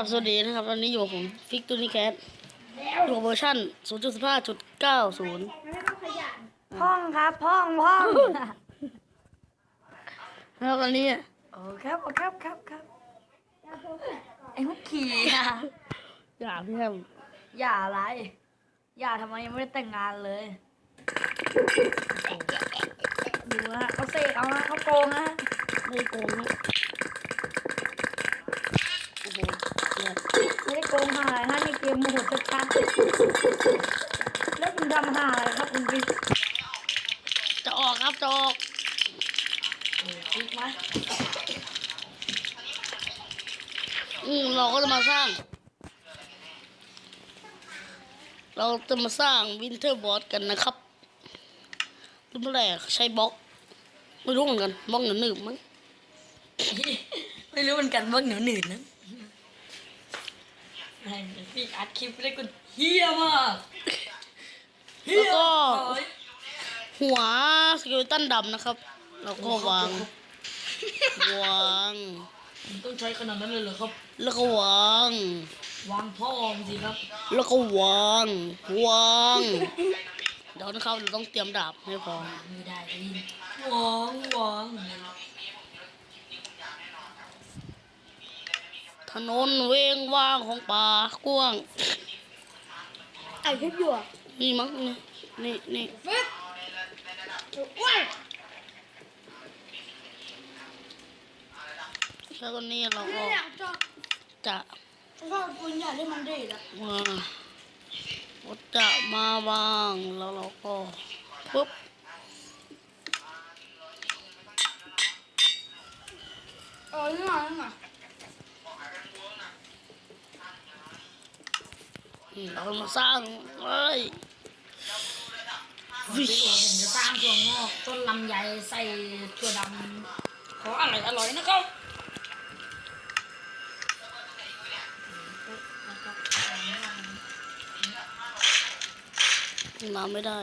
ครับสวัสดีนะครับตอนนี้อยู่กับผมฟิกตูนี่แคทอยู่กับเวอร์ชัน0.15.90พ่องครับพ่องพ่องแล้วตอนนี้โอ้ครับโอ้ครับครับครับไอ้พวกขี่อะอยากที่แทบอย่าอะไร อย่าทำไมยังไม่ได้แต่งงานเลยดูนะเขาเสกเอานะเขาโกงนะไม่โกงนะโอ้โหเนี่ย ไม่ได้โกงหา อะไรนะในเกมโมโหชัดๆแล้วคุณทำหาอะไรครับคุณบิ๊กจะออกครับจะออกอ้บิ๊กไหมอืมเราก็จะมาสร้าง เราจะมาสร้างวินเทอร์บอสกันนะครับรุ่นแรกใช้บล็อก ไม่รู้เหมือนกันบล็อกหนึบๆมั้งไม่รู้เหมือนกันว่าเหนียวหนืดนะ ไอ้บิ๊กอัดคลิปได้กูเฮี้ยมากเฮี้แล้วยก็โอ้ยหัวสเกลตันดำนะครับ แล้วก็วางวางต้องใช้ขนาดนั้นเลยเหรอครับ แล้วก็วางวางพ่อมสิครับ แล้วก็วางวางเดี๋ยวนะครับเราต้องเตรียมดาบให้พร้อมไม่ได้ได้ยินวางวาง นนเวงว่างของป่ากว้างไอ้คลิปอยู่อะนี่มั้งนี่นี่นี่ฟิกว้ายแล้วก็นี่เราก็เนี่ยจะจะชอบปืนใหญ่ที่มันดีนะมาเราจะมาวางแล้วเราก็ปุ๊บเออนี่ไงนี่ไง นี่เรามาสร้างเอ้ยวิชผมจะสร้างถั่วงอกต้นลำไยใส่ถั่วดำขออร่อยอร่อยนะครับน้ำไม่ได้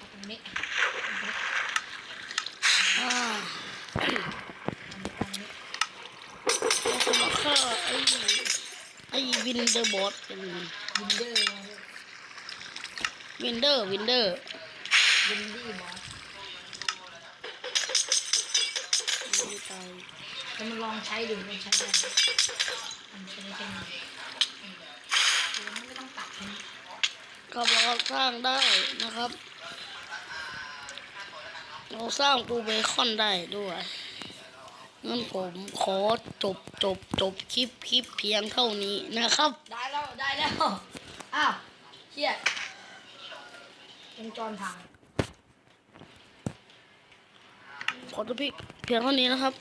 ตรงนี้ อ่าเราจะมาฆ่า ไอ้ไอ้วินเดอร์บอสกันวินเดอร์วินเดอร์วินเดอร์วินดี้บอสไม่ตายจะมาลองใช้ดูมันใช้ได้มันใช้ได้แค่นี้เออไม่ต้องตัดครับเราก็สร้างได้นะครับ เราสร้างปูเบคอนได้ด้วย งั้นผมขอจบจบจบคลิปคลิปเพียงเท่านี้นะครับ ได้แล้ว ได้แล้ว อ้าวเชี่ยวงจรพังขอจบพี่เพียงเท่านี้นะครับ